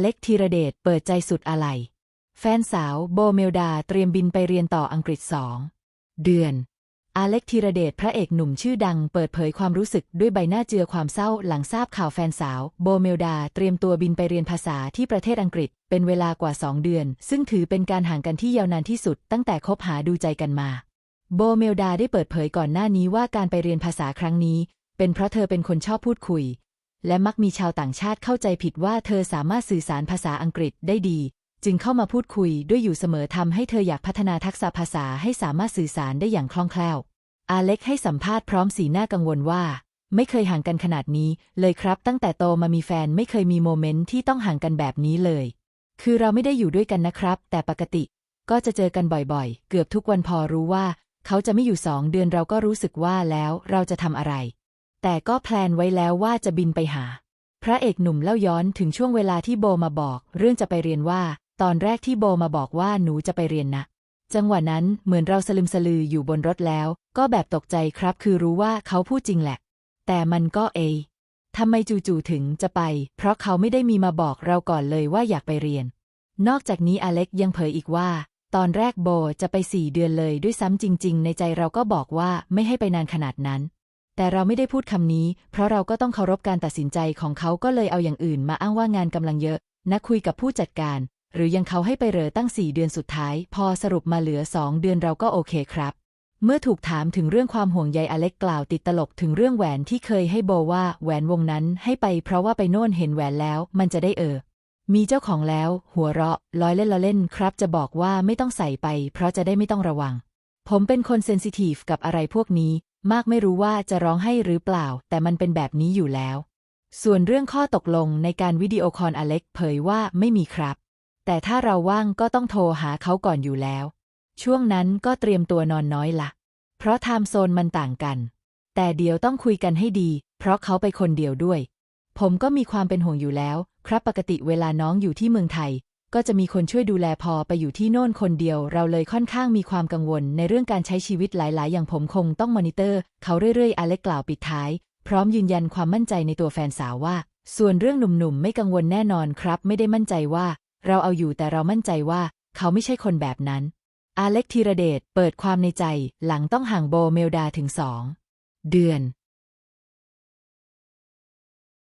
เล็กธีรเดชเปิดใจสุดอะไร แฟนสาวโบเมลดาเตรียมบินไปเรียนต่ออังกฤษสองเดือน อาเล็กธีรเดชพระเอกหนุ่มชื่อดังเปิดเผยความรู้สึกด้วยใบหน้าเจือความเศร้าหลังทราบข่าวแฟนสาว โบเมลดาเตรียมตัวบินไปเรียนภาษาที่ประเทศอังกฤษ เป็นเวลากว่าสองเดือน ซึ่งถือเป็นการห่างกันที่ยาวนานที่สุด ตั้งแต่คบหาดูใจกันมา โบเมลดาได้เปิดเผยก่อนหน้านี้ว่าการไปเรียนภาษาครั้งนี้ เป็นเพราะเธอเป็นคนชอบพูดคุย และมักมีชาวต่างชาติเข้าใจผิดว่าเธอสามารถสื่อสารภาษาอังกฤษได้ดี จึงเข้ามาพูดคุยด้วยอยู่เสมอทำให้เธออยากพัฒนาทักษะภาษาให้สามารถสื่อสารได้อย่างคล่องแคล่ว อาเล็กให้สัมภาษณ์พร้อมสีหน้ากังวลว่า ไม่เคยห่างกันขนาดนี้เลยครับ ตั้งแต่โตมามีแฟนไม่เคยมีโมเมนต์ที่ต้องห่างกันแบบนี้เลย คือเราไม่ได้อยู่ด้วยกันนะครับ แต่ปกติ ก็จะเจอกันบ่อยๆ เกือบทุกวันพอรู้ว่า เขาจะไม่อยู่สองเดือนเราก็รู้สึกว่าแล้วเราจะทำอะไร แต่ก็แพลนไว้แล้วว่าจะบินไปหา พระเอกหนุ่มเล่าย้อนถึงช่วงเวลาที่โบมาบอก เรื่องจะไปเรียนว่า ตอนแรกที่โบมาบอกว่าหนูจะไปเรียนนะ จังหวะนั้นเหมือนเราสลึมสลืออยู่บนรถแล้ว ก็แบบตกใจครับ คือรู้ว่าเขาพูดจริงแหละ แต่มันก็เอทำไมจู่ๆถึงจะไป เพราะเขาไม่ได้มีมาบอกเราก่อนเลยว่าอยากไปเรียน นอกจากนี้อเล็กยังเผยอีกว่า ตอนแรกโบจะไปสี่เดือนเลยด้วยซ้ำจริง ๆ ในใจเราก็บอกว่าไม่ให้ไปนานขนาดนั้น แต่เราไม่ได้พูดคำนี้ เพราะเราก็ต้องเคารพการตัดสินใจของเขาก็เลยเอาอย่างอื่นมาอ้างว่างานกำลังเยอะนักคุยกับผู้จัดการ หรือยังเขาให้ไปเหรอตั้งสี่เดือนสุดท้าย พอสรุปมาเหลือสองเดือนเราก็โอเคครับ เมื่อถูกถามถึงเรื่องความห่วงใยอเล็กกล่าวติดตลกถึงเรื่องแหวนที่เคยให้โบว่าแหวนวงนั้นให้ไปเพราะว่าไปโน่นเห็นแหวนแล้วมันจะได้เออมีเจ้าของแล้ว หัวเราะล้อยเล่นละเล่นครับ จะบอกว่าไม่ต้องใส่ไป เพราะจะได้ไม่ต้องระวัง ผมเป็นคนเซนซิทีฟกับอะไรพวกนี้ มากไม่รู้ว่าจะร้องให้หรือเปล่า แต่มันเป็นแบบนี้อยู่แล้ว ส่วนเรื่องข้อตกลงในการวิดีโอคอลอเล็กเผยว่าไม่มีครับ แต่ถ้าเราว่างก็ต้องโทรหาเขาก่อนอยู่แล้ว ช่วงนั้นก็เตรียมตัวนอนน้อยละ เพราะไทม์โซนมันต่างกัน แต่เดี๋ยวต้องคุยกันให้ดี เพราะเขาไปคนเดียวด้วย ผมก็มีความเป็นห่วงอยู่แล้ว ครับปกติเวลาน้องอยู่ที่เมืองไทย ก็จะมีคนช่วยดูแลพอไปอยู่ที่โน่นคนเดียว เราเลยค่อนข้างมีความกังวล ในเรื่องการใช้ชีวิตหลาย ๆ อย่างผมคงต้องมอนิเตอร์ เขาเรื่อย ๆ อเล็กกล่าวปิดท้าย พร้อมยืนยันความมั่นใจในตัวแฟนสาวว่า ส่วนเรื่องหนุ่ม ๆ ไม่กังวลแน่นอนครับ ไม่ได้มั่นใจว่า เราเอาอยู่แต่เรามั่นใจว่า เขาไม่ใช่คนแบบนั้น อเล็กธีรเดชเปิดความในใจ หลังต้องห่างโบเมลดาถึงสองเดือน